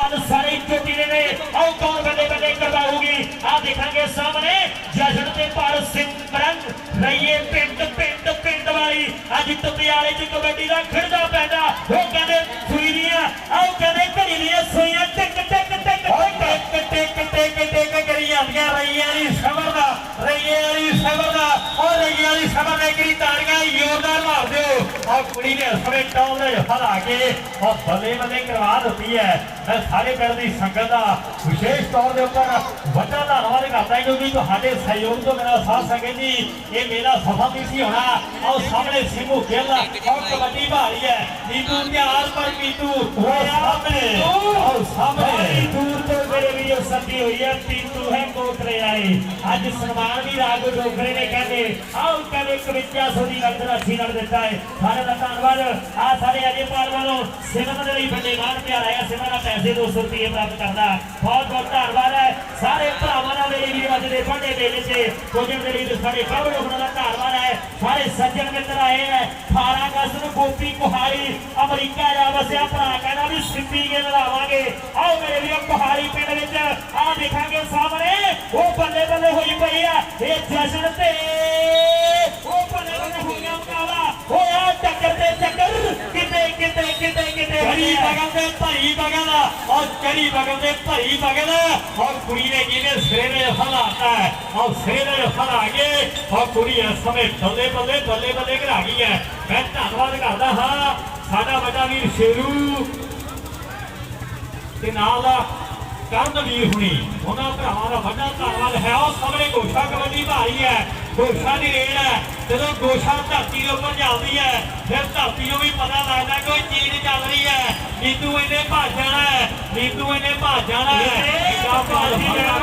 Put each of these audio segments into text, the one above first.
ਮਨ ਸਾਰੇ ਚੋਟੀ ਦੇ ਨੇ ਆਓ ਕੌਣ ਬੱਲੇ ਬੱਲੇ ਕਰਵਾਉਗੀ ਆ ਦੇਖਾਂਗੇ ਸਾਹਮਣੇ ਜਸ਼ਨ ਤੇ ਭਾਰਤ ਸਿਮਰਨ ਰਈਏ ਪਿੰਡ ਪਿੰਡ ਪਿੰਡ ਵਾਲੀ। ਅੱਜ ਟਪਿਆਲੇ ਚ ਕਬੱਡੀ ਦਾ ਖਿੜਦਾ ਪੈਂਦਾ। ਉਹ ਕਹਿੰਦੇ ਸੂਈ ਦੀਆਂ ਆਓ ਕਹਿੰਦੇ ਘੜੀ ਦੀਆਂ ਸੂਈਆਂ ਟਿਕ ਟਿਕ ਟਿਕ ਟਿਕ। ਟਿਕ ਟਿਕ ਟਿਕ ਕਰੀ ਜਾਂਦੀਆਂ ਰਈਏ ਵਾਲੀ ਸਬਰ ਦਾ। ਰਈਏ ਵਾਲੀ ਸਬਰ ਦਾ। ਉਹ ਰਈਏ ਵਾਲੀ ਸਬਰ ਨੇ ਕਰੀ ਤਾੜੀਆਂ ਜ਼ੋਰਦਾਰ ਮਾਰ ਕੁੜੀ ਨੇ ਸਵੇ ਟੌਲ ਦੇ ਹਲਾ ਕੇ ਉਹ ਬੱਲੇ ਬੱਲੇ ਕਰਵਾ ਦਿੱਤੀ ਹੈ। ਮੈਂ ਸਾਰੇ ਪਿੰਡ ਦੀ ਸੰਗਤ ਦਾ ਵਿਸ਼ੇਸ਼ ਤੌਰ ਦੇ ਉੱਪਰ ਵੱਡਾ ਧੰਨਵਾਦ ਕਰਦਾ ਕਿਉਂਕਿ ਤੁਹਾਡੇ ਸਹਿਯੋਗ ਤੋਂ ਮੇਰਾ ਸਾਥ ਸੰਗਤ ਜੀ, ਇਹ ਮੇਰਾ ਸਫਲ ਨਹੀਂ ਸੀ ਹੋਣਾ। ਆਓ ਸਾਹਮਣੇ ਸਿੰਘੂ ਖੇਲ ਔਰ ਕਬੱਡੀ ਭਾਰੀ ਹੈ। ਨੀਤੂ ਧਿਆਨ ਪਰ ਪੀਤੂ ਉਹ ਸਾਹਮਣੇ ਆਓ ਸਾਹਮਣੇ ਮੇਰੇ ਹੋਈ ਹੈ ਪੀਤੂ ਹੈ ਕੋਤਰੇ ਆਏ ਅੱਜ ਸਨਮਾਨ ਵੀ ਰਾਗ ਡੋਗਰੇ ਨੇ ਕਹਿੰਦੇ, ਆਓ ਕਹਿੰਦੇ 5100 ਦੀ ਨਗਦ ਰਾਸ਼ੀ ਨਾਲ ਦਿੱਤਾ ਹੈ। ਸਾਰੇ ਦਾ ਧੰਨਵਾਦ। ਆ ਸਾਰੇ ਅਜੇ ਪਾਲਵਾਨੋਂ ਸਿਮਰਨ ਦੇ ਲਈ ਵੱਡੇ ਮਾਨ ਪਿਆਰ ਆਇਆ ਸਿਮਰਨ ਦਾ ਪੈਸੇ 200 ਰੁਪਏ ਪ੍ਰਾਪਤ ਕਰਦਾ। ਬਹੁਤ ਬਹੁਤ ਧੰਨਵਾਦ ਹੈ। ਸਾਰੇ ਭਰਾਵਾਂ ਦਾ ਮੇਰੇ ਵੀਰ ਅੱਜ ਦੇ ਵੱਡੇ ਮੇਲੇ 'ਚ ਕੋਜਨ ਦੇ ਲਈ ਸਾਡੇ ਕਾਬਲ ਹੋਣਾ ਦਾ ਧੰਨਵਾਦ ਸਾਰੇ ਸੱਜਣ ਮਿੱਤਰ ਆਏ ਹੈ 18 ਅਗਸਤ ਨੂੰ ਗੋਪੀ ਕੁਹਾੜੀ ਅਮਰੀਕਾ ਜਾ ਵਸਿਆ, ਭਰਾ ਕਹਿੰਦਾ ਵੀ ਸਿੰਪੀ ਕੇ ਲੜਾਵਾਂਗੇ ਆਓ ਮੇਰੇ ਵੀਰੋ ਕੁਹਾੜੀ ਪਿੰਡ ਵਿੱਚ ਆ ਦੇਖਾਂਗੇ ਸਾਹਮਣੇ, ਉਹ ਬੱਲੇ ਬੱਲੇ ਹੋਈ ਪਈ ਆ, ਇਹ ਜਸ਼ਨ ਤੇ ਭਰੀ ਭਰੀ ਬਗਲ, ਔਰ ਚੜੀ ਬਗਲ ਤੇ ਭਰੀ ਬਗਲ, ਔਰ ਕੁੜੀ ਨੇ ਕਿਹਨੇ ਸਿਰੇ ਨੇ ਹਲਾਤਾ ਹੈ? ਔਰ ਸਿਰੇ ਨੇ ਹਲਾ ਕੇ, ਔਰ ਕੁੜੀ ਇਸ ਸਮੇਂ ਬੱਲੇ ਬੱਲੇ ਬੱਲੇ ਬੱਲੇ ਘਰਾ ਗਈ ਹੈ। ਮੈਂ ਧੰਨਵਾਦ ਕਰਦਾ ਹਾਂ ਸਾਡਾ ਵੱਡਾ ਵੀਰ ਸ਼ੇਰੂ ਤੇ ਨਾਲ ਦਾ ਕਰਨਵੀਰ ਹੁਣੀ। ਉਹਨਾਂ ਭਰਾਵਾਂ ਦਾ ਵੱਡਾ ਧੰਨਵਾਦ ਹੈ। ਉਹ ਸਾਹਮਣੇ ਗੋਸ਼ਾ ਕਬੱਡੀ ਭਾਰੀ ਹੈ। ਗੋਸ਼ਾ ਦੀ ਰੇਡ ਹੈ। ਜਦੋਂ ਗੋਸ਼ਾ ਧਰਤੀ ਦੇ ਉੱਪਰ ਚੱਲਦੀ ਹੈ ਫਿਰ ਧਰਤੀ ਨੂੰ ਵੀ ਪਤਾ ਲੱਗਦਾ ਕਿ ਕੋਈ ਚੀਜ਼ ਚੱਲ ਰਹੀ ਹੈ। ਨੀਤੂ ਇਹਨੇ ਭੱਜ ਜਾਣਾ ਹੈ। ਨੀਤੂ ਇਹਨੇ ਭੱਜ ਜਾਣਾ ਹੈ। ਕਿਆ ਭੱਜ ਜਾਣਾ।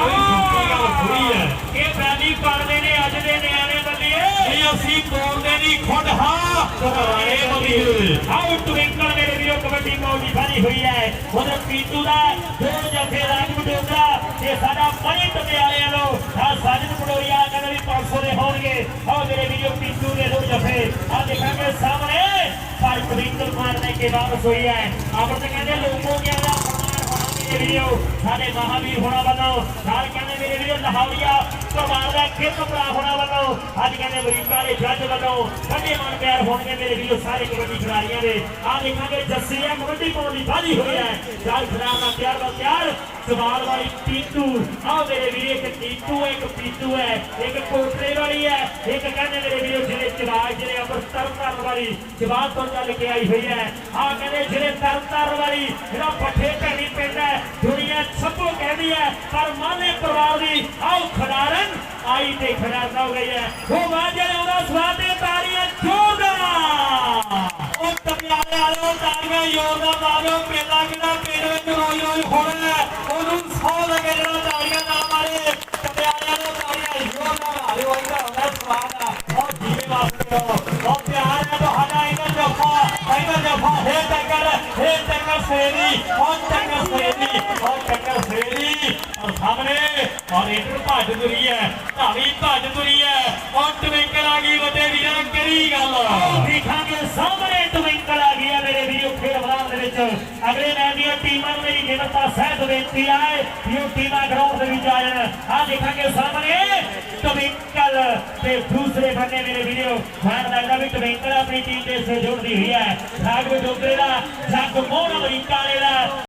ਹੈ। ਇਹ ਬੈਲੀ ਪੜਦੇ ਨੇ ਅੱਜ ਦੇ ਨਿਆਣੇ ਬੱਲੀਏ। ਇਹ ਅਸੀਂ ਤੋੜਦੇ ਨਹੀਂ ਖੁੱਡ ਹਾਂ। ਘਰਾਣੇ ਬੱਲੀਏ। ਆਉ ਟਵਿੰਕਲ ਮੇਰੇ ਵੀਰੋ ਕਬੱਡੀ ਮੌਜੀ ਬਣੀ ਹੋਈ ਹੈ। ਉਧਰ ਪੀਤੂ ਦਾ ਦੋ ਜੱਫੇ ਰਾਜ ਬਡੋਗਰਾ ਇਹ ਸਾਡਾ ਮਣੀ ਟਪਿਆਲੇ ਵੱਲੋਂ ਆ ਸਾਜਨ ਬਡੋਰੀਆ ਕਹਿੰਦੇ ਵੀ 500 ਦੇ ਹੋਣਗੇ ਆਓ ਮੇਰੇ ਵੀਰੋ ਪੀਤੂ ਦੇ ਦੋ ਜੱਫੇ ਆ ਦੇਖਾਂਗੇ ਸਾਹਮਣੇ ਪਰ ਟਵਿੰਕਲ ਮਾਰਨੇ ਕੇ ਵਾਪਸ ਹੋਈ ਹੈ ਆਪਰ ਤੇ ਕਹਿੰਦੇ ਸਾਡੇ ਮਹਾਵੀਰ ਹੋਣਾ ਵੱਲੋਂ ਨਾਲ ਕਹਿੰਦੇ ਮੇਰੇ ਵੀਰੋ ਲਹਾਵੀਆ ਪਰਿਵਾਰ ਦਾ ਖੇਤ ਭਰਾ ਹੋਣਾ ਵੱਲੋਂ ਅੱਜ ਕਹਿੰਦੇ ਅਮਰੀਕਾ ਦੇ ਜੱਜ ਵੱਲੋਂ ਵੱਡੇ ਮਨ ਪਿਆਰ ਹੋਣਗੇ ਮੇਰੇ ਵੀਰੋ ਸਾਰੇ ਕਬੱਡੀ ਖਿਡਾਰੀਆਂ ਦੇ। ਆ ਦੇਖਾਂਗੇ ਜੱਸੀਆ ਕਬੱਡੀ ਪਾਉਣ ਦੀ ਬਾਜੀ ਹੋਈ ਹੈ। ਚਾਲ ਖਿਡਾਰ ਦਾ ਪਿਆਰ ਦਾ ਪਿਆਰ ਸਵਾਲ ਵਾਲੀ ਪੀਤੂ ਆ ਮੇਰੇ ਵੀਰੇ ਇੱਕ ਪੀਤੂ ਹੈ, ਇੱਕ ਪੀਤੂ ਹੈ ਇੱਕ ਕੋਟਰੇ ਵਾਲੀ ਹੈ ਇੱਕ ਕਹਿੰਦੇ ਮੇਰੇ ਵੀਰੋ ਜਿਹੜੇ ਚਵਾਜ ਜਿਹੜੇ ਅੰਮ੍ਰਿਤਸਰ ਕਰਨ ਵਾਲੀ ਜਵਾਬ ਤੋਂ ਚੱਲ ਕੇ ਆਈ ਹੋਈ ਹੈ। ਆ ਕਹਿੰਦੇ ਜਿਹੜੇ ਤਰਤਰ ਵਾਲੀ ਜਿਹੜਾ ਪੱਠੇ ਢੜੀ ਕਹਿੰਦੀ ਹੈ ਪਰ ਮਾਨੇ ਪਰਿਵਾਰ ਦੀ ਆਓ ਖਿਡਾਰਨ। ਆਈ ਤੇ ਖਿਡਾਰਨ ਹੋ ਗਈ ਹੈ। ਉਹ ਵਾਜੇ ਉਹਦਾ ਸਵਾਦ ਤੇ ਤਾੜੀਆਂ ਜੋਰਦਾਰ ਉਹ ਟਪਿਆਲੇ ਵਾਲੋ ਤਾੜੀਆਂ ਜ਼ੋਰਦਾਰ ਮਾਰੋ। ਮੇਲਾ ਕਿਹੜਾ ਪਿੰਡ ਵਿੱਚ ਰੋਈ ਰੋਈ ਹੋਣਾ ਹੈ। ਉਹਨੂੰ ਸੌ ਲਗੇ ਜਿਹੜਾ ਤਾੜੀਆਂ ਨਾ ਮਾਰੇ। ਟਪਿਆਲੇ ਵਾਲੋ ਤਾੜੀਆਂ ਜ਼ੋਰਦਾਰ ਮਾਰੋ। ਇਹਦਾ ਹੁੰਦਾ ਸਵਾਦ ਆ। ਉਹ ਜੀਵੇ ਵਾਸਤੇ ਹੋ ਉਹ ਪਿਆਰ ਹੈ ਤੁਹਾਡਾ। ਇਹਨਾਂ ਜਫਾ ਇਹਨਾਂ ਜਫਾ ਹੈ ਟੱਕਰ ਹੈ ਟੱਕਰ ਸੇਰੀ ਉਹ ਟੱਕਰ ਸੇਰੀ ਉਹ ਟੱਕਰ ਸੇਰੀ ਔਰ ਸਾਹਮਣੇ ਔਰ ਇਧਰ ਭੱਜ ਤੁਰੀ ਹੈ, ਧਾਵੀ ਭੱਜ ਤੁਰੀ ਹੈ। ਔਰ ਟਵਿੰਕਲ ਆ ਗਈ ਵੱਡੇ ਵੀਰਾਂ ਕਰੀ ਗੱਲ। ਦੇਖਾਂਗੇ ਸਾਹਮਣੇ ਟਵਿੰਕਲ ਆ ਗਈ ਹੈ ਮੇਰੇ ਵੀਰੋ, ਖੇਡ ਮੈਦਾਨ ਦੇ ਵਿੱਚ। ਅਗਲੇ ਮੈਚ ਦੀਆਂ ਟੀਮਾਂ ਨੂੰ ਮੇਰੀ ਨਿਮਰਤਾ ਸਹਿਤ ਬੇਨਤੀ ਹੈ ਕਿ ਉਹ ਟੀਮਾਂ ਗਰਾਊਂਡ ਦੇ ਵਿੱਚ ਆ ਜਾਣ। ਆ ਦੇਖਾਂਗੇ ਸਾਹਮਣੇ ਟਵਿੰਕਲ ਤੇ ਦੂਸਰੇ ਬੰਨੇ ਮੇਰੇ ਵੀਰੋ। ਮੈਨੂੰ ਲੱਗਦਾ ਵੀ ਟਵਿੰਕਲ ਆਪਣੀ ਟੀਮ ਦੇ ਸਹਿਯੋਗ ਦੀ ਹੋਈ ਹੈ। ਰਾਗ ਡੋਗਰੇ ਦਾ ਜੱਗ ਮੋਹਨ ਅਮਰੀਕਾ ਵਾਲੇ ਦਾ।